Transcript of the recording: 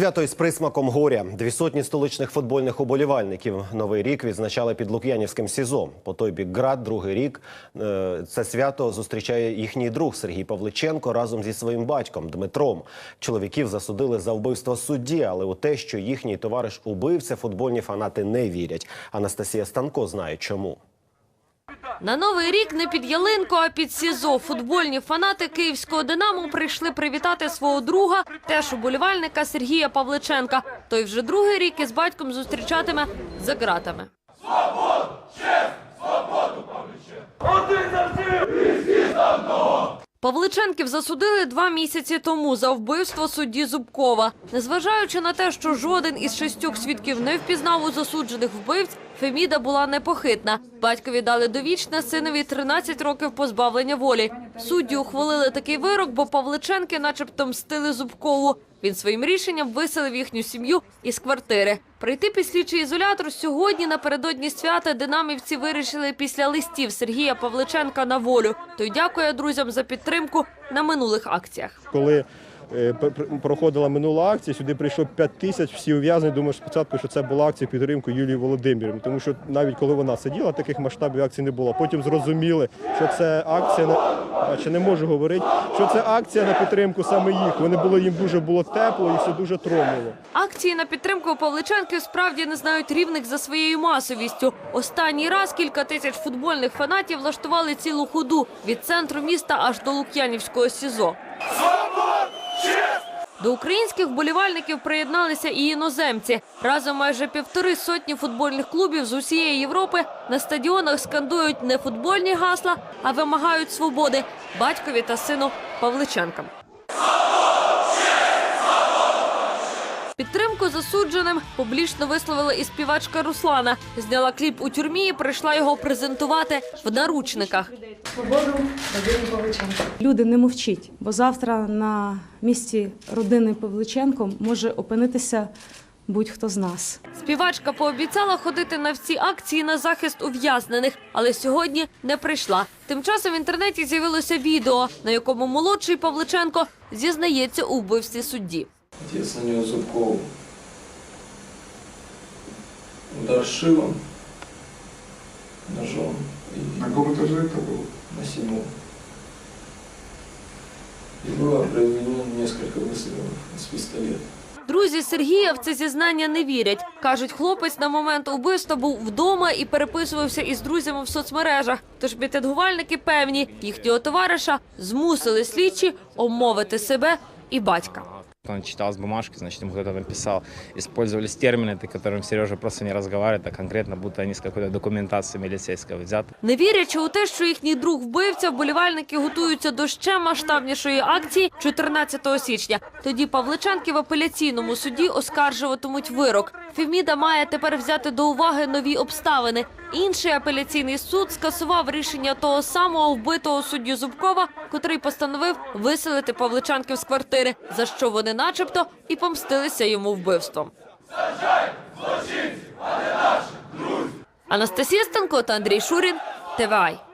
Свято із присмаком горя. Дві сотні столичних футбольних уболівальників новий рік відзначали під Лук'янівським СІЗО. По той бік град, другий рік е, це свято зустрічає їхній друг Сергій Павличенко разом зі своїм батьком Дмитром. Чоловіків засудили за вбивство судді, але у те, що їхній товариш убивця, футбольні фанати не вірять. Анастасія Станко знає чому. На новий рік не під ялинку, а під СІЗО. Футбольні фанати київського «Динамо» прийшли привітати свого друга, теж уболівальника Сергія Павличенка. Той вже другий рік із батьком зустрічатиме за ґратами. Павличенків засудили два місяці тому за вбивство судді Зубкова. Незважаючи на те, що жоден із шістьох свідків не впізнав у засуджених вбивць, Феміда була непохитна. Батькові дали довічне, синові 13 років позбавлення волі. Судді ухвалили такий вирок, бо Павличенки начебто мстили Зубкову. Він своїм рішенням виселив їхню сім'ю із квартири. Прийти слідчий ізолятор сьогодні напередодні свята динамівці вирішили після листів Сергія Павличенка на волю. Той дякує друзям за підтримку на минулих акціях. Коли проходила минула акція, сюди прийшло 5 тисяч, всі ув'язнені. Думаю спочатку, що це була акція підтримки Юлії Володимирівни, тому що навіть коли вона сиділа, таких масштабів акцій не було. Потім зрозуміли, що це акція на ще не можу говорити, що це акція на підтримку саме їх. Вони було їм дуже було тепло і все дуже тромило. Акції на підтримку Павличенків справді не знають рівних за своєю масовістю. Останній раз кілька тисяч футбольних фанатів влаштували цілу ходу від центру міста аж до Лук'янівського СІЗО. До українських вболівальників приєдналися і іноземці. Разом майже півтори сотні футбольних клубів з усієї Європи на стадіонах скандують не футбольні гасла, а вимагають свободи батькові та сину Павличенкам. Підтримку засудженим публічно висловила і співачка Руслана. Зняла кліп у тюрмі і прийшла його презентувати в наручниках. Люди не мовчіть, бо завтра на місці родини Павличенко може опинитися будь-хто з нас. Співачка пообіцяла ходити на всі акції на захист ув'язнених, але сьогодні не прийшла. Тим часом в інтернеті з'явилося відео, на якому молодший Павличенко зізнається у вбивстві судді. Отец нанес Зубкову удар шилом, ножом и На каком этаже это было? на седьмом. И было произведено несколько выстрелов из пистолета. Друзі Сергія в це зізнання не вірять. Кажуть, хлопець на момент убивства був вдома і переписувався із друзями в соцмережах. Тож бітедгувальники певні, їхнього товариша змусили слідчі обмовити себе і батька. Он читал с бумажки, значит, ему кто-то написал. Использовались термины, ты, которым Сережа просто не разговаривает, а конкретно будто они с какой-то документации милицейской взяты. Не вірячи у те, що їхній друг вбивця, вболівальники готуються до ще масштабнішої акції 14 січня. Тоді Павличенки в апеляційному суді оскаржуватимуть вирок. Феміда має тепер взяти до уваги нові обставини. Інший апеляційний суд скасував рішення того самого вбитого суддю Зубкова, котрий постановив виселити павличанків з квартири, за що вони, начебто, і помстилися йому вбивством. Анастасія Станко та Андрій Шурін, ТВАЙ.